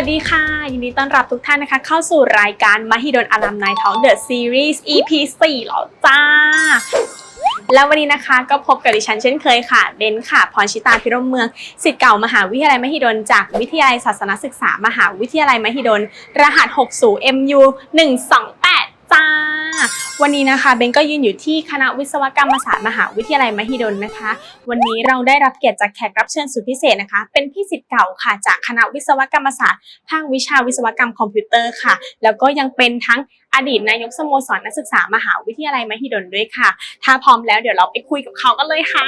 วัสดีค่ะ ยินดีต้อนรับทุกท่านนะคะ เข้าสู่รายการมหิดลอลัมไนท้อง The Series EP 4แล้วจ้า แล้ววันนี้นะคะก็พบกับดิฉันเช่นเคยค่ะ เบนค่ะ พรชิตาพิรมเมืองสิทธิ์เก่ามหาวิทยาลัยมหิดลจากวิทยาลัยศาสนศึกษามหาวิทยาลัยมหิดล รหัส 60 MU 128 จ้า วันนี้นะคะเบนก็ยืนอยู่ที่คณะวิศวกรรมศาสตร์มหาวิทยาลัยมหิดลนะคะ วันนี้เราได้รับเกียรติจากแขกรับเชิญสุดพิเศษนะคะ เป็นพี่สิทธิ์เก่าค่ะจากคณะวิศวกรรมศาสตร์ภาควิชาวิศวกรรมคอมพิวเตอร์ค่ะ แล้วก็ยังเป็นทั้งอดีตนายกสโมสรนักศึกษามหาวิทยาลัยมหิดลด้วยค่ะ ถ้าพร้อมแล้วเดี๋ยวเราไปคุยกับเขากันเลยค่ะ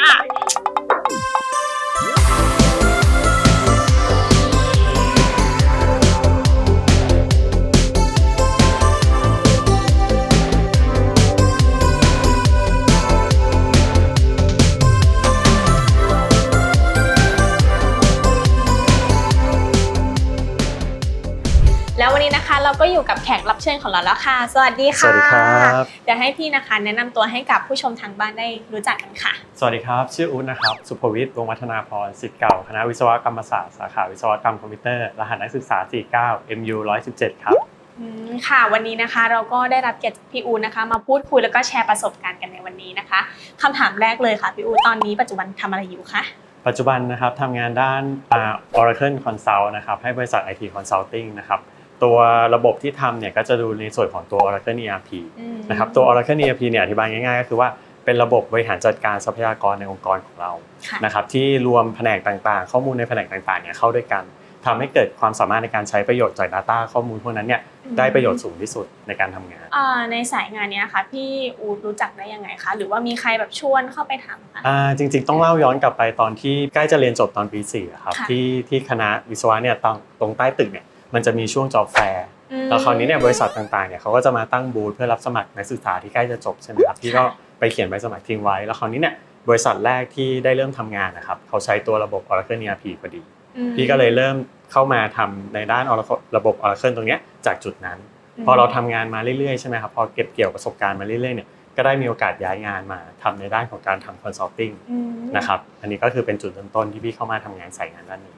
แล้ววันนี้นะคะเราก็อยู่กับแขกรับเชิญของเราแล้วค่ะ สวัสดีสค่ะวัสดีครับเดี๋ยวให้พี่นะคะ แนะนำตัวให้กับผู้ชมทางบ้านได้รู้จักกันค่ะ สวัสดีครับ ชื่ออุ๊ดนะครับ สุภวิทย์วงศ์วัฒนาพรศิษย์เก่าคณะวิศวกรรมศาสตร์สาขาวิศวกรรมคอมพิวเตอร์รหัสนักศึกษา 49 MU 117 ครับอืมค่ะวันนี้นะคะเราก็ได้รับเกียรติจากพี่อูนะคะ มาพูดคุยแล้วก็แชร์ประสบการณ์กันในวันนี้นะคะคำถามแรกเลยค่ะพี่อูตอนนี้ปัจจุบันทำอะไรอยู่คะปัจจุบันนะครับทำงานด้านอ่า Oracle Consult นะครับให้บริษัท IT Consulting นะครับ ตัวระบบที่ทำเนี่ยก็จะดูในส่วนของตัว Oracle ERP อืมนะครับตัว Oracle ERP เนี่ยอธิบายง่ายๆ ก็คือว่าเป็นระบบบริหารจัดการทรัพยากรในองค์กรของเราค่ะนะครับที่รวมแผนกต่างๆ ข้อมูลในแผนกต่างๆเนี่ยเข้าด้วยกันทำให้เกิดความสามารถในการใช้ประโยชน์จาก Data ข้อมูลพวกนั้นเนี่ยได้ประโยชน์สูงที่สุดในการทำงานอ่าในสายงานเนี้ยค่ะพี่อูรู้จักได้ยังไงคะหรือว่ามีใครแบบชวนเข้าไปทำคะอ่าจริงๆ ต้องเล่าย้อนกลับไปตอนที่ใกล้จะเรียนจบตอนปี4อะครับค่ะที่ที่คณะวิศวะเนี่ยตรงตรงใต้ตึกเนี่ย มันจะมีช่วงจอบแฟร์อืมแล้วคราวนี้เนี่ยบริษัทต่างๆเนี่ยเขาก็จะมาตั้งบูธเพื่อรับสมัครนักศึกษาที่ใกล้จะจบใช่ไหมครับพี่ก็ไปเขียนใบสมัครทิ้งไว้ แล้วคราวนี้เนี่ยบริษัทแรกที่ได้เริ่มทำงานนะครับเขาใช้ตัวระบบ Oracle ERP พอดีอืมพี่ก็เลยเริ่มเข้ามาทำในด้าน Oracle ระบบ Oracle ตรงเนี้ยจากจุดนั้น พอเราทำงานมาเรื่อยๆใช่ไหมครับพอเก็บเกี่ยวประสบการณ์มาเรื่อยๆเนี่ยก็ได้มีโอกาสย้ายงานมาทำในด้านของการทำ consulting อืมนะครับอันนี้ก็คือเป็นจุดเริ่มต้นที่พี่เข้ามาทำงานสายงานด้านนี้อืม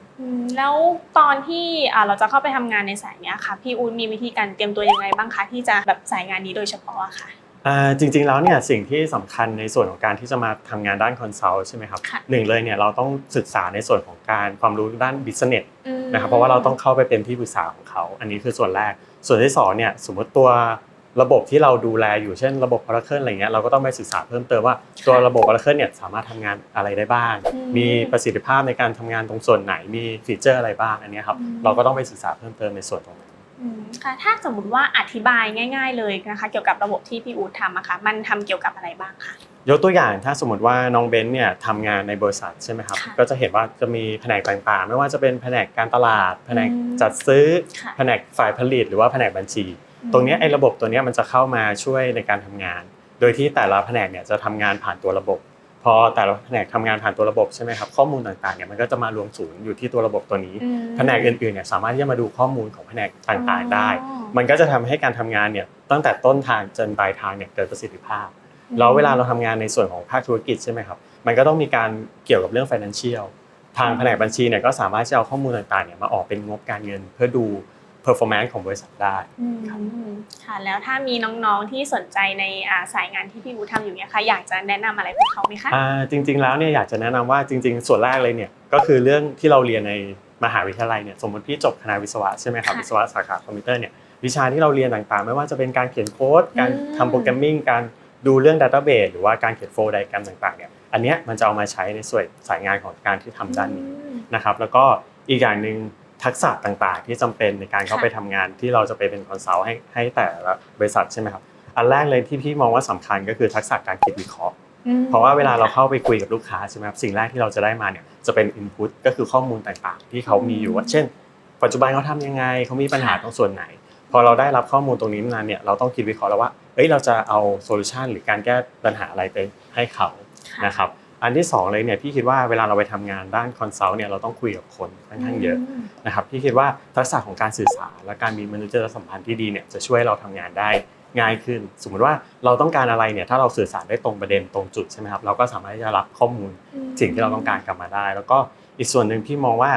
แล้วตอนที่อ่าเราจะเข้าไปทำงานในสายเนี้ยค่ะพี่อูมีวิธีการเตรียมตัวยังไงบ้างคะที่จะแบบสายงานนี้โดยเฉพาะอะค่ะอ่าจริงๆแล้วเนี่ยสิ่งที่สำคัญในส่วนของการที่จะมาทำงานด้านคอนซัลท์ใช่ไหมครับค่ะหนึ่งเลยเนี่ยเราต้องศึกษาในส่วนของการความรู้ด้านบิสเนสอืมนะครับเพราะว่าเราต้องเข้าไปเป็นที่ปรึกษาของเขา อันนี้คือส่วนแรกส่วนที่สองเนี่ยสมมติตัว ระบบที่เราดูแลอยู่เช่นระบบ Oracle อะไรเงี้ยเราก็ต้องไปศึกษาเพิ่มเติมว่าตัวระบบ Oracle เนี่ยสามารถทำงานอะไรได้บ้างอืมีประสิทธิภาพในการทำงานตรงส่วนไหนมีฟีเจอร์อะไรบ้างอันเนี้ยครับอืมเราก็ต้องไปศึกษาเพิ่มเติมในส่วนตรงนั้นอืมค่ะถ้าสมมติว่าอธิบายง่าย ๆ เลยนะคะเกี่ยวกับระบบที่พี่อูทำอะค่ะมันทำเกี่ยวกับอะไรบ้างคะยกตัวอย่างถ้าสมมติว่าน้องเบนซ์เนี่ยทำงานในบริษัทใช่ไหมครับค่ะก็จะเห็นว่าจะมีแผนกต่างๆ ไม่ว่าจะเป็นแผนกการตลาด แผนกอืมจัดซื้อค่ะแผนกฝ่ายผลิตหรือว่าแผนกบัญชี ตรงเนี้ยไอ้ระบบตัวเนี้ยมันจะเข้ามาช่วยในการทำงาน โดยที่แต่ละแผนกเนี่ยจะทำงานผ่านตัวระบบ พอแต่ละแผนกทำงานผ่านตัวระบบใช่ไหมครับข้อมูลต่างๆเนี่ยมันก็จะมารวมศูนย์อยู่ที่ตัวระบบตัวนี้อืมแผนกอื่นๆเนี่ยสามารถที่จะมาดูข้อมูลของแผนกต่างๆได้อ๋อมันก็จะทำให้การทำงานเนี่ยตั้งแต่ต้นทางจนปลายทางเนี่ยเกิดประสิทธิภาพแล้วเวลาเราทำงานในส่วนของภาคธุรกิจใช่ไหมครับมันก็ต้องมีการเกี่ยวกับเรื่อง financial ทางแผนกบัญชีเนี่ยก็สามารถจะเอาข้อมูลต่างๆเนี่ยมาออกเป็นงบการเงิน เพื่อดู performance ของบริษัทได้อืมค่ะแล้วถ้ามีน้องๆที่สนใจในอ่าสายงานที่พี่อูทำอยู่เนี่ยค่ะอยากจะแนะนำอะไรพวกเขาไหมคะอ่าจริง ๆแล้วเนี่ยอยากจะแนะนำว่าจริง ๆ ส่วนแรกเลยเนี่ยก็คือเรื่องที่เราเรียนในมหาวิทยาลัยเนี่ยสมมติพี่จบคณะวิศวะใช่ไหมครับค่ะวิศวะสาขาคอมพิวเตอร์เนี่ยวิชาที่เราเรียนต่างๆ ไม่ว่าจะเป็นการเขียนโค้ดการอืมทำโปรแกรมมิ่งการดูเรื่อง Database หรือว่าการเขียนโฟล์ไดแกรมต่างๆเนี่ยอันเนี้ยมันจะเอามาใช้ในส่วนสายงานของการที่ทำด้านนี้อืมนะครับแล้วก็อีกอย่างหนึ่ง ทักษะต่างๆ ที่จำเป็นในการเข้าค่ะไปทำงานที่เราจะไปเป็นคอนซัลท์ให้ให้แต่ละบริษัทใช่ไหมครับอันแรกเลยที่พี่มองว่าสำคัญก็คือทักษะการคิดวิเคราะห์อืมเพราะว่าเวลาเราเข้าไปคุยกับลูกค้าใช่ไหมครับสิ่งแรกที่เราจะได้มาเนี่ยจะเป็น input ก็คือข้อมูลต่างๆ ที่เขามีอยู่ว่าเช่น ปัจจุบันเขาทำยังไงเขามีปัญหาตรงส่วนไหน พอเราได้รับข้อมูลตรงนี้มาเนี่ยเราต้องคิดวิเคราะห์แล้วว่าเอ้ยเราจะเอาโซลูชันหรือการแก้ปัญหาอะไรไปให้เขาค่ะนะครับ อันที่สองเลยเนี่ยพี่คิดว่าเวลาเราไปทำงานด้านคอนซัลท์เนี่ยเราต้องคุยกับคนค่อนข้างเยอะมนะครับพี่คิดว่าทักษะของการสื่อสารและการมีมนุษยสัมพันธ์ที่ดีเนี่ยจะช่วยเราทำงานได้ง่ายขึ้น สมมุติว่าเราต้องการอะไรเนี่ยถ้าเราสื่อสารได้ตรงประเด็นตรงจุดใช่ไหมครับเราก็สามารถที่จะรับข้อมูลสิ่งที่เราต้องการกลับมาได้ แล้วก็อีกส่วนหนึ่งพี่มองว่า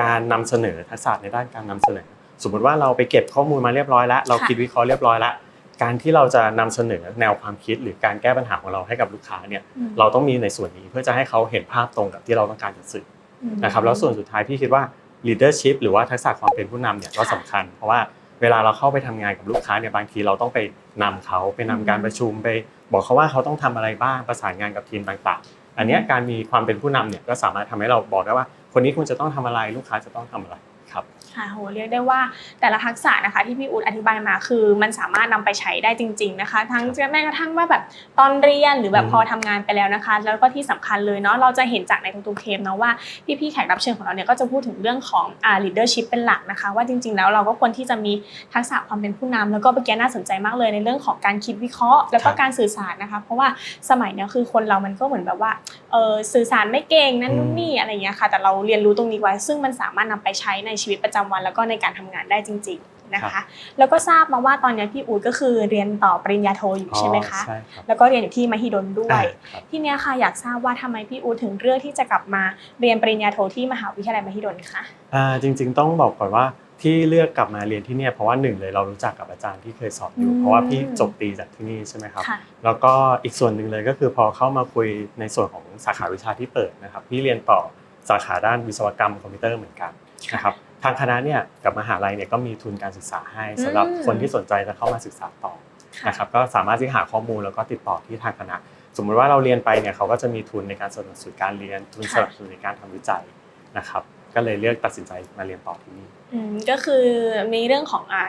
การนำเสนอทักษะในด้านการนำเสนอ สมมติว่าเราไปเก็บข้อมูลมาเรียบร้อยแล้ว เราค่ะคิดวิเคราะห์เรียบร้อยแล้ว การที่เราจะนำเสนอแนวความคิดหรือการแก้ปัญหาของเราให้กับลูกค้าเนี่ยอืมเราต้องมีในส่วนนี้เพื่อจะให้เขาเห็นภาพตรงกับที่เราต้องการจะสื่ออืมนะครับแล้วส่วนสุดท้ายพี่คิดว่า leadership หรือว่าทักษะความเป็นผู้นำเนี่ยก็สำคัญ เพราะว่าเวลาเราเข้าไปทำงานกับลูกค้าเนี่ยบางทีเราต้องไปนำเขาไปนำการประชุมไป บอกเขาว่าเขาต้องทำอะไรบ้างประสานงานกับทีมต่างๆ อันเนี้ยการมีความเป็นผู้นำเนี่ยก็สามารถทำให้เราบอกได้ว่า คนนี้คุณจะต้องทำอะไรลูกค้าจะต้องทำอะไรครับ ค่ะโหเรียกได้ว่าแต่ละทักษะนะคะที่พี่อู๊ดอธิบายมาคือมันสามารถนำไปใช้ได้จริง ๆนะคะ ทั้งแม้กระทั่งว่าแบบตอนเรียนหรือแบบอืมพอทำงานไปแล้วนะคะ แล้วก็ที่สำคัญเลยเนาะเราจะเห็นจากในทุกๆเทปเนาะว่าพี่ๆแขกรับเชิญของเราเนี่ยก็จะพูดถึงเรื่องของอ่า leadership เป็นหลักนะคะ ว่าจริง ๆ แล้วเราก็ควรที่จะมีทักษะความเป็นผู้นำแล้วก็เมื่อกี้น่าสนใจมากเลยในเรื่องของการคิดวิเคราะห์ แล้วก็ครับการสื่อสารนะคะ เพราะว่าสมัยเนี้ยคือคนเรามันก็เหมือนแบบว่าเออสื่อสารไม่เก่งนั่นนู่นนี่อะไรอย่างเงี้ยค่ะแต่เราเรียนรู้ตรงนี้ไว้ ซึ่งมันสามารถนำไปใช้ในชีวิตประจำวันแล้วก็ในการทำงานได้จริง ๆนะคะ แล้วก็ทราบมาว่าตอนเนี้ยพี่อู๊ดก็คือเรียนต่อปริญญาโทอยู่ใช่ไหมคะใช่ครับแล้วก็เรียนอยู่ที่มหิดลด้วยอ่าครับที่เนี้ยค่ะอยากทราบว่าทำไมพี่อู๊ดถึงเลือกที่จะกลับมาเรียนปริญญาโทที่มหาวิทยาลัยมหิดลคะอ่าจริง ๆ ต้องบอกก่อนว่าที่เลือกกลับมาเรียนที่เนี่ยเพราะว่าหนึ่งเลยเรารู้จักกับอาจารย์ที่เคยสอนอยู่อืมเพราะว่าพี่จบตรีจากที่นี่ใช่ไหมครับค่ะแล้วก็อีกส่วนหนึ่งเลยก็คือพอเข้ามาคุยในส่วนของสาขาวิชาที่เปิดนะครับพี่เรียนต่อสาขาด้านวิศวกรรมคอมพิวเตอร์เหมือนกันนะครับ ทางคณะเนี่ยกับมหาลัยเนี่ยก็มีทุนการศึกษาให้สำหรับอืมคนที่สนใจจะเข้ามาศึกษาต่อค่ะนะครับก็สามารถที่หาข้อมูลแล้วก็ติดต่อที่ทางคณะ สมมุติว่าเราเรียนไปเนี่ยเขาก็จะมีทุนในการสนับสนุนการเรียนทุนสนับสนุนในการทำวิจัยนะครับ ก็เลยเลือกตัดสินใจมาเรียนต่อที่นี่อืมก็คือมีเรื่องของอะ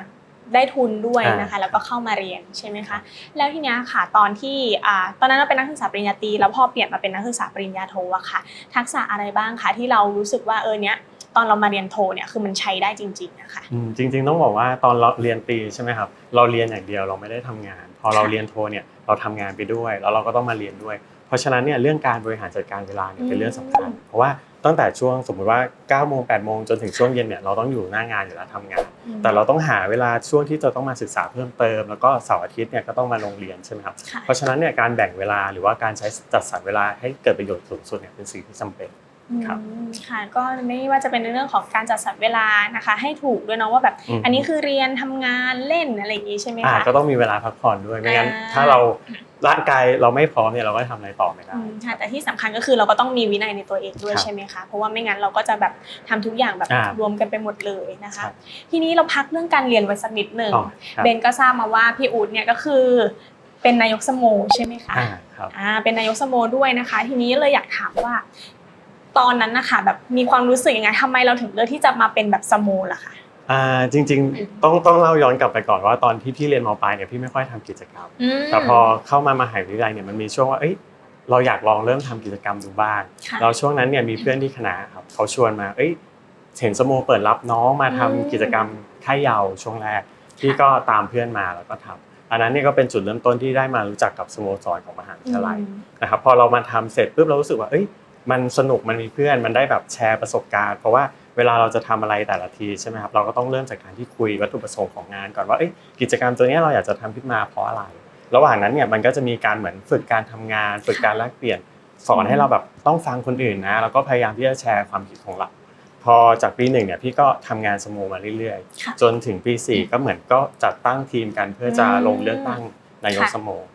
ได้ทุนด้วยนะคะอ่าแล้วก็เข้ามาเรียนใช่ไหมคะแล้วทีเนี้ยค่ะตอนที่อ่าตอนนั้นเราเป็นนักศึกษาปริญญาตรีแล้วพอเปลี่ยนมาเป็นนักศึกษาปริญญาโทอะค่ะ ทักษะอะไรบ้างคะที่เรารู้สึกว่าเออเนี้ย ตอนเรามาเรียนโทเนี่ยคือมันใช้ได้จริงๆนะคะอืมจริง ๆ ต้องบอกว่าตอนเราเรียนตรีใช่ไหมครับเราเรียนอย่างเดียวเราไม่ได้ทำงาน พอเราค่ะเรียนโทเนี่ยเราทำงานไปด้วย แล้วเราก็ต้องมาเรียนด้วย เพราะฉะนั้นเนี่ยเรื่องการบริหารจัดการเวลาเนี่ยเป็นเรื่องสำคัญ เพราะว่าตั้งแต่ช่วงสมมุติว่า9โมง8โมงจนถึงช่วงเย็นเนี่ยเราต้องอยู่หน้างานอยู่แล้วทำงาน แต่เราต้องหาเวลาช่วงที่จะต้องมาศึกษาเพิ่มเติม แล้วก็เสาร์อาทิตย์เนี่ยก็ต้องมาโรงเรียนใช่ไหมครับค่ะเพราะฉะนั้นเนี่ยการแบ่งเวลาหรือว่าการใช้จัดสรรเวลาให้เกิดประโยชน์สูงสุดเนี่ยเป็นสิ่งที่จำเป็น ครับอืมค่ะก็ไม่ว่าจะเป็นในเรื่องของการจัดสรรเวลานะคะ ให้ถูกด้วยเนาะว่าแบบอืมอันนี้คือเรียนทำงานเล่นอะไรอย่างงี้ใช่ไหมอ่าคะก็ต้องมีเวลาพักผ่อนด้วยไม่งั้นอ่าถ้าเราร่างกายเราไม่พร้อมเนี่ยเราก็ทำอะไรต่อไม่ได้อืมค่ะแต่ที่สำคัญก็คือเราก็ต้องมีวินัยในตัวเองด้วยครับใช่ไหมคะเพราะว่าไม่งั้นเราก็จะแบบทำทุกอย่างแบบอ่ารวมกันไปหมดเลยนะคะครับทีนี้เราพักเรื่องการเรียนไว้สักนิดหนึ่งอ๋อครับเบนก็ทราบมาว่าพี่อู๊ดเนี่ยก็คือเป็นนายกสโมใช่ไหมคะอ่าครับอ่าเป็นนายกสโมด้วยนะคะ ทีนี้เลยอยากถามว่า ตอนนั้นนะคะแบบมีความรู้สึกยังไงทำไมเราถึงเลือกที่จะมาเป็นแบบสโมล่ะคะอ่าจริงๆต้องต้องเล่าย้อนกลับไปก่อนว่าตอนที่พี่เรียนมปลายเนี่ยพี่ไม่ค่อยทำกิจกรรมอืมแต่พอเข้ามามหาวิทยาลัยเนี่ยมันมีช่วงว่าเอ้ยเราอยากลองเริ่มทำกิจกรรมดูบ้างค่ะแล้วช่วงนั้นเนี่ยมีเพื่อนที่คณะครับเขาชวนมาเอ้ยเห็นสโมเปิดรับน้องมาทำอืมกิจกรรมค่ายเยาว์ช่วงแรกพี่ก็ตามเพื่อนมาแล้วก็ทำอันนั้นเนี่ยก็เป็นจุดเริ่มต้นที่ได้มารู้จักกับสโมสรของมหาวิทยาลัยอืมนะครับพอเรามาทำเสร็จปุ๊บเรารู้สึกว่าเอ้ย มันสนุกมันมีเพื่อนมันได้แบบแชร์ประสบการณ์เพราะว่าเวลาเราจะทำอะไรแต่ละทีใช่ไหมครับเราก็ต้องเริ่มจากการที่คุยวัตถุประสงค์ของงานก่อนว่าเอ้ยกิจกรรมตัวเนี้ยเราอยากจะทำขึ้นมาเพราะอะไร ระหว่างนั้นเนี่ยมันก็จะมีการเหมือนฝึกการทำงาน ฝึกการแลกเปลี่ยนสอนให้เราแบบต้องฟังคนอื่นนะแล้วก็พยายามที่จะแชร์ความคิดของเราพอจากปีหนึ่งเนี่ยพี่ก็ทำงานสโมมาเรื่อยค่ะๆจนถึงปีสี่ก็เหมือนก็จัดตั้งทีมกันเพื่อจะลงเลือกตั้งนายกค่ะสโมครับ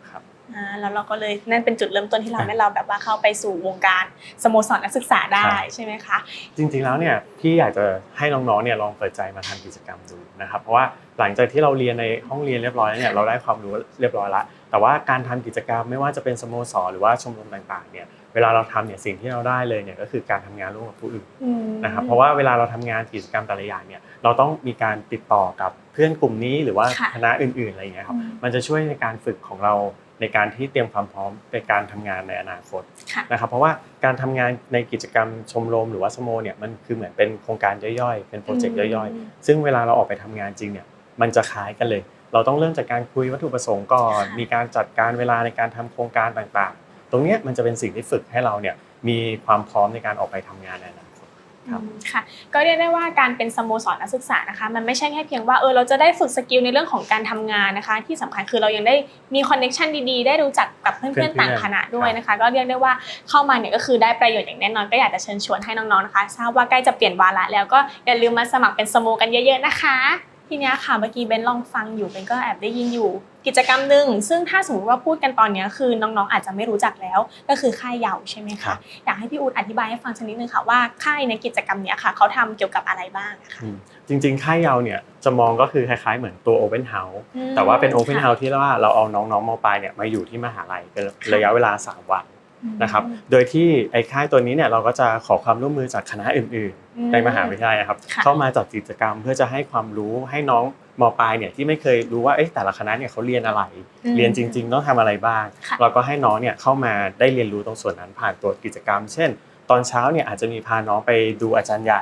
อ่า แล้วเราก็เลยนั่นเป็นจุดเริ่มต้นที่เราอ่าให้เราแบบว่าเข้าไปสู่วงการสโมสรนักศึกษาได้ครับใช่ไหมคะ จริงๆแล้วเนี่ยพี่อยากจะให้น้องๆเนี่ยลองเปิดใจมาทำกิจกรรมดูนะครับเพราะว่าหลังจากที่เราเรียนในห้องเรียนเรียบร้อยแล้วเนี่ยเราได้ความรู้เรียบร้อยละแต่ว่าการทำกิจกรรมไม่ว่าจะเป็นสโมสรหรือว่าชมรมต่างๆเนี่ยเวลาเราทำเนี่ยสิ่งที่เราได้เลยเนี่ยก็คือการทำงานร่วมกับผู้อื่นอืมนะครับเพราะว่าเวลาเราทำงานกิจกรรมแต่ละอย่างเนี่ยเราต้องมีการติดต่อกับเพื่อนกลุ่มนี้หรือว่าค่ะคณะอื่นๆอะไรอย่างเงี้ยครับอืมมันจะช่วยในการฝึกของเรา ในการที่เตรียมความพร้อมในการทำงานในอนาคตค่ะนะครับเพราะว่าการทำงานในกิจกรรมชมรมหรือว่าสโมเนี่ยมันคือเหมือนเป็นโครงการย่อยๆ เป็นโปรเจกต์ย่อยๆ ซึ่งเวลาเราออกไปทำงานจริงเนี่ยมันจะคล้ายกันเลย เราต้องเริ่มจากการคุยวัตถุประสงค์ก่อนค่ะมีการจัดการเวลาในการทำโครงการต่างๆ ตรงเนี้ยมันจะเป็นสิ่งที่ฝึกให้เราเนี่ยมีความพร้อมในการออกไปทำงานในอนา คตครับอืมค่ะก็เรียกได้ว่าการเป็นสโมสรนักศึกษานะคะ มันไม่ใช่แค่เพียงว่าเออเราจะได้ฝึกสกิลในเรื่องของการทำงานนะคะ ที่สำคัญคือเรายังได้มีคอนเน็ชันดีๆ ได้รู้จักกับเพื่อนๆต่างคณะด้วยนะคะ ก็เรียกได้ว่าเข้ามาเนี่ยก็คือได้ประโยชน์อย่างแน่นอนก็อยากจะเชิญชวนให้น้องๆนะคะทราบว่าใกล้จะเปลี่ยนวาระแล้วก็อย่าลืมมาสมัครเป็นสโมกันเยอะ ๆนะคะ ทีเนี้ยค่ะเมื่อกี้เบนลองฟังอยู่เบนก็แอบได้ยินอยู่ กิจกรรมหนึ่งซึ่งถ้าสมมติว่าพูดกันตอนเนี้ยคือน้องๆ อาจจะไม่รู้จักแล้ว ก็คือค่ายเยาว์ใช่ไหมครัคะบอยากให้พี่อูดอธิบายให้ฟังสักนิดนึงค่ะว่าค่ายในกิจกรรมเนี้ยค่ะเขาทำเกี่ยวกับอะไรบ้างอะค่ะอืมจริงๆ ค่ายเยาว์เนี่ยจะมองก็คือคล้ายๆ เหมือนตัว Open House อืมแต่ว่าเป็น Open ค่ะ House ที่ว่าเราเอาน้องๆมปลายเนี่ยมาอยู่ที่มหาลัยเป็นระยะเวลา 3 วันนะครับโดยที่ไอ้ค่ายตัวนี้เนี่ยเราก็จะขอความร่วมมือจากคณะอื่นอืมๆในมหาวิทยาลัยนะครับค่ะเข้ามาจัดกิจกรรมเพื่อจะให้ความรู้ให้น้อง มปลายเนี่ยที่ไม่เคยรู้ว่าเอ๊ะแต่ละคณะเนี่ยเขาเรียนอะไรอืมเรียนจริง ๆ ต้องทำอะไรบ้างค่ะเราก็ให้น้องเนี่ยเข้ามาได้เรียนรู้ตรงส่วนนั้นผ่านตัวกิจกรรม เช่น ตอนเช้าเนี่ยอาจจะมีพาน้องไปดูอาจารย์ใหญ่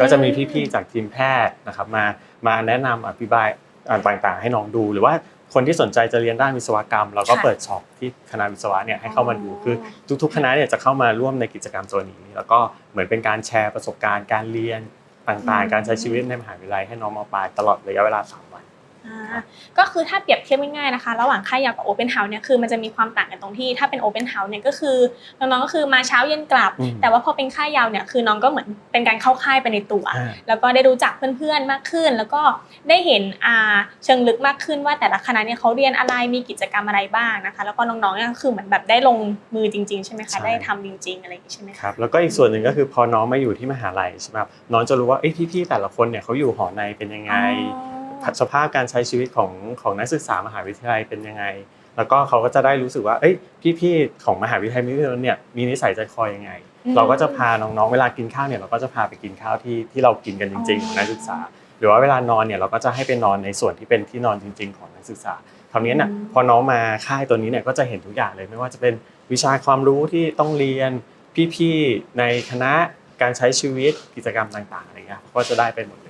ก็จะมีพี่ๆจากทีมแพทย์นะครับมามาแนะนำอธิบายอ่าต่างๆ ให้น้องดูหรือว่าคนที่สนใจจะเรียนด้านวิศวกรรมเราก็ค่ะเปิดช็อปที่คณะวิศวะเนี่ยให้เข้ามาดูคือทุก ๆ คณะเนี่ยจะเข้ามาร่วมในกิจกรรมตัวนี้ แล้วก็เหมือนเป็นการแชร์ประสบการณ์การเรียน ต่างๆ การใช้ชีวิตในมหาวิทยาลัยให้น้องมปลายตลอดระยะเวลาสามวันอ่า ก็คือถ้าเปรียบเทียบง่ายๆนะคะ ระหว่างค่ายยาวกับ Open House เนี่ยคือมันจะมีความต่างกันตรงที่ถ้าเป็น Open House เนี่ยก็คือน้องๆก็คือมาเช้าเย็นกลับอืมแต่ว่าพอเป็นค่ายยาวเนี่ยคือน้องก็เหมือนเป็นการเข้าค่ายไปในตัวอ่าแล้วก็ได้รู้จักเพื่อนๆมากขึ้น แล้วก็ได้เห็นอ่าเชิงลึกมากขึ้นว่าแต่ละคณะเนี่ยเขาเรียนอะไรมีกิจกรรมอะไรบ้างนะคะ แล้วก็น้องๆเนี่ยก็คือเหมือนแบบได้ลงมือจริง ๆใช่ไหมใช่คะได้ทำจริง ๆอะไรอย่างงี้ใช่ไหมคคะรับแล้วก็อีกส่วนหนึ่งก็คือพอน้องมาอยู่ที่มหาลัยใช่ไหมครับน้องจะรู้ว่าเอ้ยพี่ๆแต่ละคนเนี่ยเขาอยู่หอในเป็นยังไง สภาพการใช้ชีวิตของของนักศึกษามหาวิทยาลัยเป็นยังไง แล้วก็เขาก็จะได้รู้สึกว่าเอ้ยพี่ๆของมหาวิทยาลัยมิตรเนี่ยมีนิสัยใจคอยังไงอืมเราก็จะพาน้องๆเวลากินข้าวเนี่ยเราก็จะพาไปกินข้าวที่ที่เรากินกันจริงๆของนักศึกษา หรือว่าเวลานอนเนี่ยเราก็จะให้ไปนอนในส่วนที่เป็นที่นอนจริง ๆ ของนักศึกษาคราวนี้เนี่ยอืมพอน้องมาค่ายตัวนี้เนี่ยก็จะเห็นทุกอย่างเลยไม่ว่าจะเป็นวิชาความรู้ที่ต้องเรียนพี่ๆในคณะการใช้ชีวิตกิจกรรมต่างๆอะไรเงี้ยก็จะได้ไปหมดเลยอืมครับค่ะ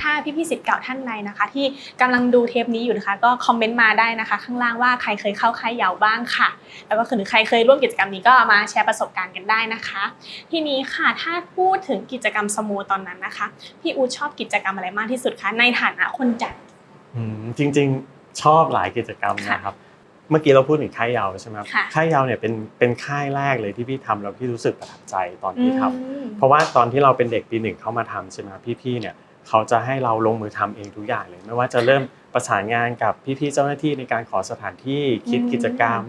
ถ้าพี่ๆสิทธิ์เก่าท่านใดนะคะ ที่กำลังดูเทปนี้อยู่นะคะ ก็คอมเมนต์มาได้นะคะ ข้างล่างว่าใครเคยเข้าค่ายเยาวบ้างค่ะ แล้วก็คือหรือใครเคยร่วมกิจกรรมนี้ก็มาแชร์ประสบการณ์กันได้นะคะ ทีนี้ค่ะถ้าพูดถึงกิจกรรมสโมตอนนั้นนะคะ พี่อูดชอบกิจกรรมอะไรมากที่สุดคะในฐานะคนจัดอืมจริง ๆ ชอบหลายกิจกรรมค่ะนะครับ เมื่อกี้เราพูดถึงค่ายเยาว์ใช่ไหมครับค่ะค่ายเยาว์เนี่ยเป็นเป็นค่ายแรกเลยที่พี่ทำแล้วพี่รู้สึกประทับใจตอนที่ทำอืมเพราะว่าตอนที่เราเป็นเด็กปีหนึ่งเข้ามาทำใช่ไหมครับพี่ๆเนี่ยเขาจะให้เราลงมือทำเองทุกอย่างเลย ไม่ว่าจะเริ่มประสานงานกับพี่ๆเจ้าหน้าที่ในการขอสถานที่คิดอืมกิจกรรม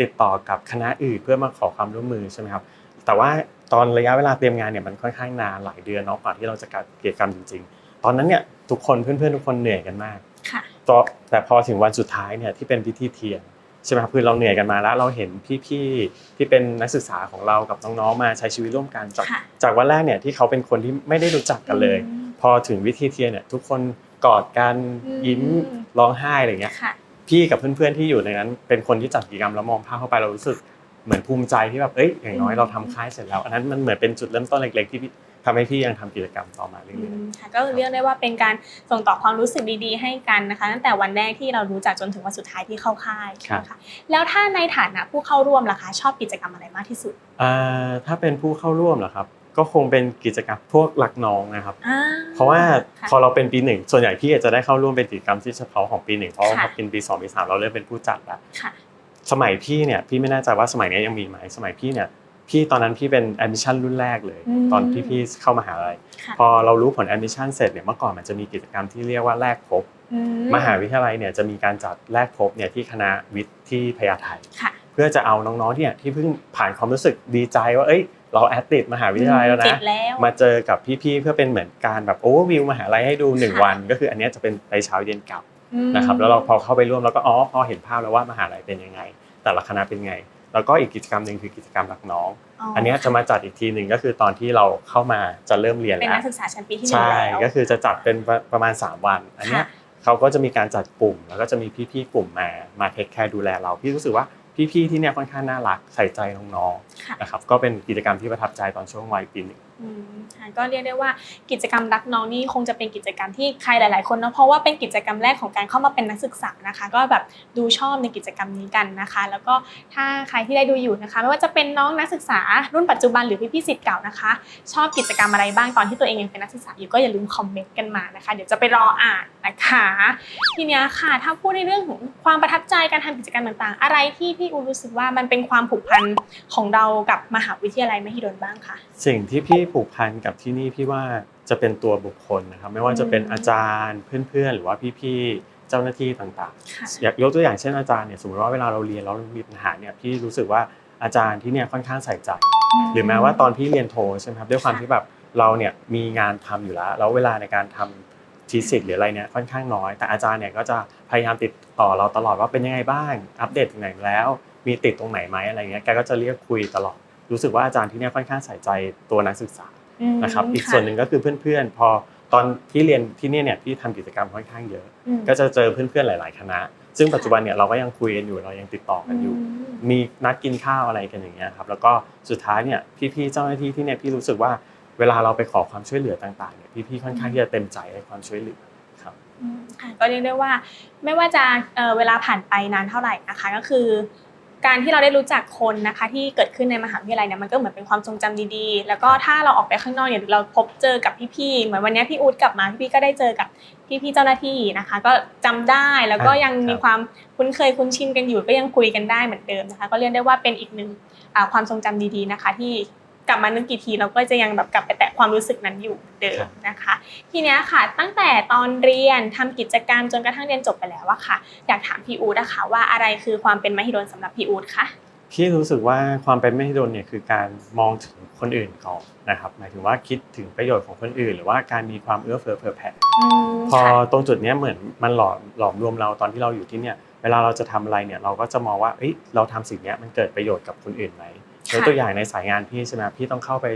ติดต่อกับคณะอื่นเพื่อมาขอความร่วมมือใช่ไหมครับแต่ว่าตอนระยะเวลาเตรียมงานเนี่ยมันค่อนข้างนานหลายเดือนเนาะกว่าที่เราจะจัดกิจกรรมจริง ๆ ตอนนั้นเนี่ยทุกคนเพื่อนๆทุกคนเหนื่อยกันมากค่ะต่อแต่พอถึงวันสุดท้ายเนี่ยที่เป็นพิธีเทียน ใช่ไหมครับคือเราเหนื่อยกันมาแล้ว เราเห็นพี่ๆที่เป็นนักศึกษาของเรากับน้องๆมาใช้ชีวิตร่วมกันจากค่ะจากวันแรกเนี่ยที่เขาเป็นคนที่ไม่ได้รู้จักกันเลยอืมพอถึงวิธีเทียนเนี่ยทุกคนกอดกันอืมยิ้มร้องไห้อะไรเงี้ยค่ะพี่กับเพื่อนๆที่อยู่ในนั้น เป็นคนที่จัดกิจกรรมแล้วมองภาพเข้าไปเรารู้สึกเหมือนภูมิใจที่แบบเอ้ยอย่างน้อยอืมเราทำค่ายเสร็จแล้ว อันนั้นมันเหมือนเป็นจุดเริ่มต้นเล็กๆที่พี่ ทำให้พี่ยังทำกิจกรรมต่อมาเรื่อือยมค่ะก็เรียกได้ว่าเป็นการส่งต่อความรู้สึกดีๆ ให้กันนะคะตั้งแต่วันแรกที่เรารู้จักจนถึงวันสุดท้ายที่เข้าค่ายใช่ไหมคะแล้วถ้าในฐานะผู้เข้าร่วมล่ะคะชอบกิจกรรมอะไรมากที่สุดๆอ่าถ้าเป็นผู้เข้าร่วมเหรอครับก็คงเป็นกิจกรรมพวกหลักน้องนะครับอ่เพราะว่าค่ะพอเราเป็นปีหนึ่งส่วนใหญ่พี่อาจจะได้เข้าร่วมเป็นกิจกรรมที่เฉพาะของปีหนึ่งเพราะว่าค่ะพอเป็นปีสองปีสามเราเริ่มเป็นผู้จัดแล้วค่ะสมัยพี่เนี่ยพี่ไม่แน่ใจว่าสมัยนี้ยังมีไหมสมัยพี่เนี่ย พี่ตอนนั้นพี่เป็นแอดมิชชั่นรุ่นแรกเลยอืมตอนที่พี่เข้ามหาลัยค่ะพอเรารู้ผลแอดมิชชั่นเสร็จเนี่ยเมื่อก่อนมันจะมีกิจกรรมที่เรียกว่าแลกพบอืมหาวิทยาลัยเนี่ยจะมีการจัดแลกพบเนี่ยที่คณะวิทย์ที่พญาไทค่ะเพื่อจะเอาน้องๆที่เนี่ยที่เพิ่งผ่านความรู้สึกดีใจว่าเอ้ยเราแอดติดมหาวิทยาลัยแล้วตินะดแล้วมาเจอกับพี่ๆเพื่อเป็นเหมือนการแบบโอเวอร์วิวมหาลัยให้ดูหนึ่งค่ะวัน ก็คืออันเนี้ยจะเป็นไปเช้าเย็นกลับอืมนะครับแล้วเราพอเข้าไปร่วมแล้วก็อ๋อพอเห็นภาพแล้วว่ามหาลัยเป็นยังไง แต่ละคณะเป็นไง แล้วก็อีกกิจกรรมหนึ่งคือกิจกรรมรักน้อง อันเนี้ยจะมาจัดอีกทีหนึ่งก็คือตอนที่เราเข้ามาจะเริ่มเรียนเป็นแล้นัวกศึกษาชั้นปีที่หนึ่งใช่แล้วก็คือจะจัดเป็นประประมาณ 3 วัน อันเนี้ยค่ะเขาก็จะมีการจัดกลุ่ม แล้วก็จะมีพี่ๆกลุ่มมามาเทคแคร์ดูแลเราพี่รู้สึกว่าพี่ๆที่เนี่ยค่อนข้างน่ารักใส่ใจน้องค่ะๆนะครับก็เป็นกิจกรรมที่ประทับใจตอนช่วงวัยปีหนึ่งอืมค่ะ ก็เรียกได้ว่ากิจกรรมรักน้องนี่คงจะเป็นกิจกรรมที่ใครหลาย ๆ คนเนาะเพราะว่าเป็นกิจกรรมแรกของการเข้ามาเป็นนักศึกษานะคะ ก็แบบดูชอบในกิจกรรมนี้กันนะคะ แล้วก็ถ้าใครที่ได้ดูอยู่นะคะ ไม่ว่าจะเป็นน้องนักศึกษารุ่นปัจจุบันหรือพี่ๆสิทธิ์เก่านะคะ ชอบกิจกรรมอะไรบ้างตอนที่ตัวเองยังเป็นนักศึกษาอยู่ก็อย่าลืมคอมเมนต์กันมานะคะ เดี๋ยวจะไปรออ่านนะคะทีนี้ค่ะ ถ้าพูดในเรื่องของความประทับใจการทำกิจกรรมต่าง ๆ อะไรที่พี่อูรู้สึกว่ามันเป็นความผูกพันของเรากับมหาวิทยาลัยมหิดลบ้างคะสิ่งที่พี่ผูกพันกับที่นี่พี่ว่าจะเป็นตัวบุคคลนะครับไม่ว่าจะเป็นอาจารย์เพื่อนๆ หรือว่าพี่ๆเจ้าหน้าที่ต่างๆค่ะอยากยกตัวอย่างเช่นอาจารย์เนี่ยสมมติว่าเวลาเราเรียนแล้วเรามีปัญหาเนี่ยพี่รู้สึกว่าอาจารย์ที่เนี่ยค่อนข้างใส่ใจหรือแม้ว่าตอนพี่เรียนโทใช่ไหมครับด้วยความค่ะที่แบบเราเนี่ยมีงานทำอยู่แล้ว แล้วเวลาในการทำทีสิทธ์หรืออะไรเนี่ยค่อนข้างน้อย แต่อาจารย์เนี่ยก็จะพยายามติดต่อเราตลอดว่าเป็นยังไงบ้าง อัปเดตถึงไหนแล้ว มีติดตรงไหนไหมอะไรเงี้ยแกก็จะเรียกคุยตลอด รู้สึกว่าอาจารย์ที่เนี่ยค่อนข้างใส่ใจตัวนักศึกษามนะครับ อีกค่ะส่วนหนึ่งก็คือเพื่อนๆ พอตอนที่เรียนที่เนี่ยเนี่ยพี่ทำกิจกรรมค่อนข้างเยอะอืมก็จะเจอเพื่อนๆหลาย ๆ คณะ ซึ่งปัจจุบันเนี่ยเราก็ยังคุยกันอยู่เรายังติดต่อกันอยู่มมีนัดกินข้าวอะไรกันอย่างเงี้ยครับแล้วก็สุดท้ายเนี่ยพี่ๆเจ้าหน้าที่ที่เนี่ยพี่รู้สึกว่าเวลาเราไปขอความช่วยเหลือต่างๆเนี่ยพี่ๆค่อนข้างที่จะเต็มใจให้ความช่วยเหลือครับอืมค่ะก็เรียกได้ว่าไม่ว่าจะเอ่อเวลาผ่านไปนานเท่าไหร่นะคะก็คือ การที่เราได้รู้จักคนนะคะที่เกิดขึ้นในมหาวิทยาลัยเนี่ยมันก็เหมือนเป็นความทรงจำดีๆ แล้วก็ถ้าเราออกไปข้างนอกเนี่ยเราพบเจอกับพี่ๆเหมือนวันนี้พี่อู๊ดกลับมาพี่ก็ได้เจอกับพี่ๆเจ้าหน้าที่นะคะ ก็จำได้แล้วก็ยังมีความคุ้นเคยคุ้นชินกันอยู่ก็ยังคุยกันได้เหมือนเดิมนะคะ ก็เรียกได้ว่าเป็นอีกหนึ่งความทรงจำดีๆนะคะที่ กลับมานึกกี่ทีเราก็จะยังแบบกลับไปแตะความรู้สึกนั้นอยู่เดิมนะคะ ทีเนี้ยค่ะตั้งแต่ตอนเรียนทำกิจกรรมจนกระทั่งเรียนจบไปแล้วอะค่ะอยากถามพี่อู๊ดนะคะว่าอะไรคือความเป็นมหิดลสำหรับพี่อู๊ดคะพี่รู้สึกว่าความเป็นมหิดลเนี่ยคือการมองถึงคนอื่นก่อนนะครับหมายถึงว่าคิดถึงประโยชน์ของคนอื่น หรือว่าการมีความเอื้อเฟื้อเผื่อแผ่พอตรงจุดเนี้ยเหมือนมันหลอมหลอมรวมเราตอนที่เราอยู่ที่เนี่ยเวลาเราจะทำอะไรเนี่ยเราก็จะมองว่าเอ้ยเราทำสิ่งเนี้ยมันเกิดประโยชน์กับคนอื่นไหม ยกตัวอย่างในสายงานพี่ใช่ไหมพี่ต้องเข้าไป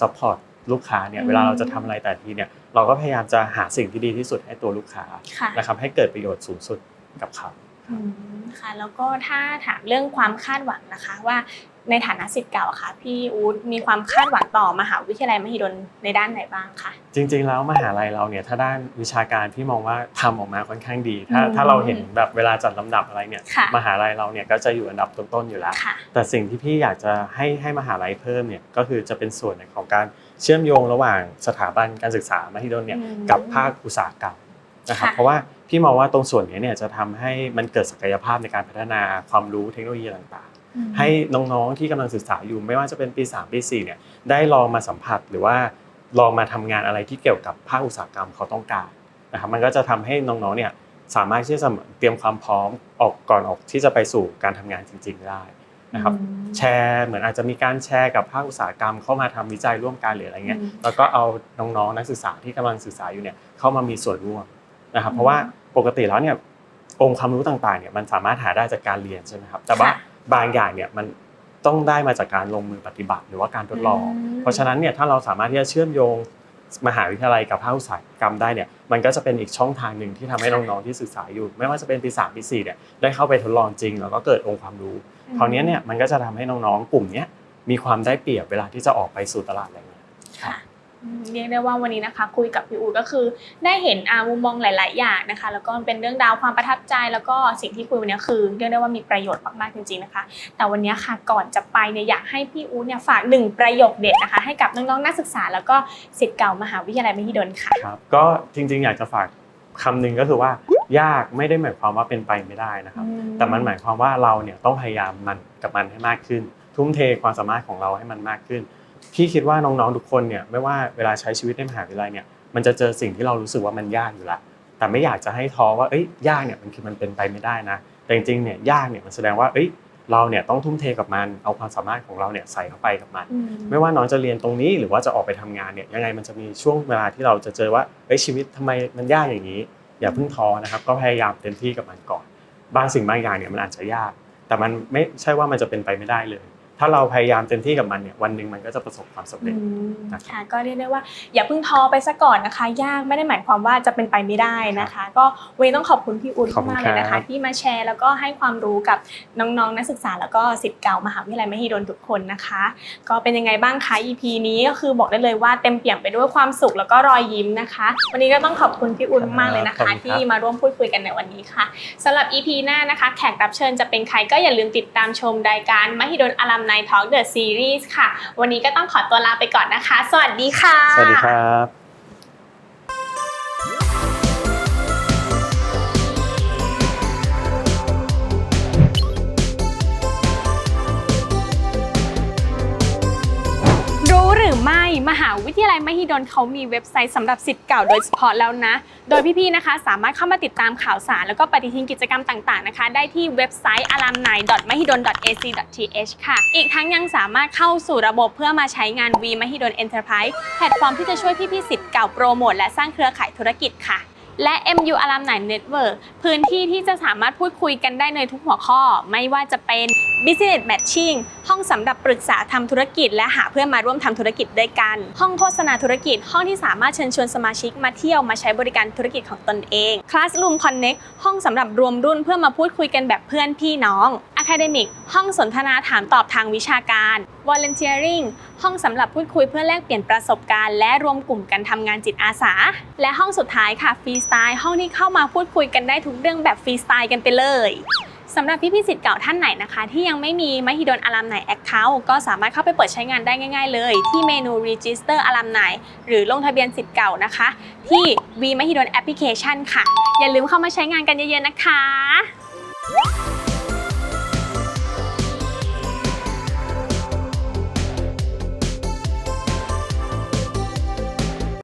ซัพพอร์ตลูกค้าเนี่ยเวลาเราจะทำอะไรแต่ทีเนี่ยเราก็พยายามจะหาสิ่งที่ดีที่สุดให้ตัวลูกค้าค่ะนะครับให้เกิดประโยชน์สูงสุดกับเขาอืมค่ะแล้วก็ถ้าถามเรื่องความคาดหวังนะคะว่า ในฐานะศิษย์เก่าอะค่ะ พี่อู๊ดมีความคาดหวังต่อมหาวิทยาลัยมหิดลในด้านไหนบ้างคะจริง ๆ แล้วมหาลัยเราเนี่ยถ้าด้านวิชาการพี่มองว่าทำออกมาค่อนข้างดี ถ้าอืมถ้าเราเห็นแบบเวลาจัดลำดับอะไรเนี่ยค่ะมหาลัยเราเนี่ยก็จะอยู่อันดับต้นๆอยู่แล้วค่ะแต่สิ่งที่พี่อยากจะให้ให้มหาลัยเพิ่มเนี่ยก็คือจะเป็นส่วนของการเชื่อมโยงระหว่างสถาบันการศึกษามหิดลเนี่ยอืมกับภาคอุตสาหกรรมนะครับค่ะเพราะว่าพี่มองว่าตรงส่วนนี้เนี่ยจะทำให้มันเกิดศักยภาพในการพัฒนาความรู้เทคโนโลยีต่างๆ ให้น้องๆที่กำลังศึกษาอยู่ไม่ว่าจะเป็นปี 3 ปี4เนี่ยได้ลองมาสัมผัสหรือว่าลองมาทำงานอะไรที่เกี่ยวกับภาคอุตสาหกรรมเขาต้องการนะครับมันก็จะทำให้น้องๆเนี่ยสามารถที่จะเตรียมความพร้อมออกก่อนออกที่จะไปสู่การทำงานจริง ๆ ได้นะครับอืมแชร์เหมือนอาจจะมีการแชร์กับภาคอุตสาหกรรมเข้ามาทำวิจัยร่วมกันหรืออะไรเงี้ยอืมแล้วก็เอาน้องๆนักศึกษาที่กำลังศึกษาอยู่เนี่ยเข้ามามีส่วนร่วมนะครับอืมเพราะว่าปกติแล้วเนี่ยองค์ความรู้ต่างๆเนี่ยมันสามารถหาได้จากการเรียนใช่ไหมครับแต่ว่าค่ะ บางอย่างเนี่ยมันต้องได้มาจากการลงมือปฏิบัติหรือว่าการทดลองอืมเพราะฉะนั้นเนี่ยถ้าเราสามารถที่จะเชื่อมโยงมหาวิทยาลัยกับภาคอุตสาหกรรมได้เนี่ยมันก็จะเป็นอีกช่องทางหนึ่งที่ทำให้น้องๆที่ศึกษาอยู่ ไม่ว่าจะเป็นปี3ปี4เนี่ยได้เข้าไปทดลองจริง แล้วก็เกิดองค์ความรู้คราวนี้เนี่ยมันก็จะทำให้น้องๆกลุ่มเนี้ยมีความได้เปรียบเวลาที่จะออกไปสู่ตลาดแรงงานค่ะอืม เรียกได้ว่าวันนี้นะคะ คุยกับพี่อูดก็คือ ได้เห็นอามุมมองหลาย ๆ อย่างนะคะ แล้วก็เป็นเรื่องราวความประทับใจ แล้วก็สิ่งที่คุยวันนี้คือเรียกได้ว่ามีประโยชน์มาก ๆ จริง ๆ นะคะ แต่วันนี้ค่ะก่อนจะไปเนี่ยอยากให้พี่อูดเนี่ยฝากหนึ่งประโยคเด็ดนะคะ ให้กับน้อง ๆ นักศึกษา แล้วก็ศิษย์เก่ามหาวิทยาลัยมหิดลค่ะครับก็จริง ๆ อยากจะฝากคำหนึ่งก็คือว่ายากไม่ได้หมายความว่าเป็นไปไม่ได้นะครับ แต่มันหมายความว่าเราเนี่ยต้องพยายามมันกับมันให้มากขึ้น ทุ่มเทความสามารถของเราให้มันมากขึ้น พี่คิดว่าน้องๆทุกคนเนี่ยไม่ว่าเวลาใช้ชีวิตในมหาวิทยาลัยเนี่ยมันจะเจอสิ่งที่เรารู้สึกว่ามันยากอยู่แล้วแต่ไม่อยากจะให้ท้อว่าเอ้ยยากเนี่ยมันคือมันเป็นไปไม่ได้นะ แต่จริงๆเนี่ยยากเนี่ยมันแสดงว่าเอ้ยเราเนี่ยต้องทุ่มเทกับมันเอาความสามารถของเราเนี่ยใส่เข้าไปกับมันอืมไม่ว่าน้องจะเรียนตรงนี้หรือว่าจะออกไปทำงานเนี่ยยังไงมันจะมีช่วงเวลาที่เราจะเจอว่าเอ้ยชีวิตทำไมมันยากอย่างนี้ อย่าเพิ่งท้อนะครับก็พยายามเต็มที่กับมันก่อน บางสิ่งบางอย่างเนี่ยมันอาจจะยาก แต่มันไม่ใช่ว่ามันจะเป็นไปไม่ได้เลย ถ้าเราพยายามเต็มที่กับมันเนี่ยวันหนึ่งมันก็จะประสบความสำเร็จอืมนะครับค่ะก็เรียกได้ว่าอย่าเพิ่งท้อไปซะก่อนนะคะ ยากไม่ได้หมายความว่าจะเป็นไปไม่ได้นะคะ ก็วันนี้ต้องขอบคุณพี่อุ่นขอบคุณมากๆเลยนะครัคะบที่มาแชร์แล้วก็ให้ความรู้กับน้องๆนักศึกษาแล้วก็ศิษย์เก่ามหาวิทยาลัยมหิดลทุกคนนะคะ ก็เป็นยังไงบ้างคะ EP นี้ก็คือบอกได้เลยว่าเต็มเปี่ยมไปด้วยความสุขแล้วก็รอยยิ้มนะคะ วันนี้ก็ต้องขอบคุณพี่อุ่นมากๆเลยนะขอบคะคุณครับที่มาร่วมพูดคุยกันในวันนี้ค่ะสำหรับ EP หน้านะคะ แขกรับเชิญจะเป็นใครก็อย่าลืมติดตามชมรายการมหิดลอลัมไนทอล์กเดอะซีรีส์ค่ะ วันนี้ก็ต้องขอตัวลาไปก่อนนะคะ สวัสดีค่ะ สวัสดีครับ รือไม่มหาวิมหิดลเขามีเว็บไซต์สำหรับสิทธิ์เก่าโดยเฉพาะแล้วนะ โดยพี่ๆนะคะ สามารถเข้ามาติดตามข่าวสาร แล้วก็ปฏิทินกิจกรรมต่างๆนะคะ ได้ที่เว็บไซต์ alumni.mahidol.ac.th ค่ะ อีกทั้งยังสามารถเข้าสู่ระบบเพื่อมาใช้งาน V Mahidol Enterprise แพลตฟอร์มที่จะช่วยพี่ๆสิทธิ์เก่าโปรโมทและสร้างเครือข่ายธุรกิจค่ะและ MU Alumni Network พื้นที่ที่จะสามารถพูดคุยกันได้ในทุกหัวข้อ ไม่ว่าจะเป็น Business Matching ห้องสำหรับปรึกษาทำธุรกิจ และหาเพื่อนมาร่วมทำธุรกิจด้วยกัน ห้องโฆษณาธุรกิจ ห้องที่สามารถเชิญชวนสมาชิกมาเที่ยวมาใช้บริการธุรกิจของตนเอง Classroom Connect ห้องสำหรับรวมรุ่นเพื่อมาพูดคุยกันแบบเพื่อนพี่น้อง Academic ห้องสนทนาถามตอบทางวิชาการ Volunteering ห้องสำหรับพูดคุยเพื่อแลกเปลี่ยนประสบการณ์ และรวมกลุ่มกันทำงานจิตอาสา และห้องสุดท้ายค่ะฟรีสไตล์ห้องที่เข้ามาพูดคุยกันได้ทุกเรื่องแบบฟรีสไตล์กันไปเลย สำหรับพี่พี่สิทธิ์เก่าท่านไหนนะคะ ที่ยังไม่มีมหิดลอลัมไหนแอคเคาท์ก็สามารถเข้าไปเปิดใช้งานได้ง่าย ๆ เลย ที่เมนู Register อารามไหนหรือลงทะเบียนสิทธิ์เก่านะคะ ที่ V มหิดลแอปพลิเคชันค่ะ อย่าลืมเข้ามาใช้งานกันเยอะๆนะคะ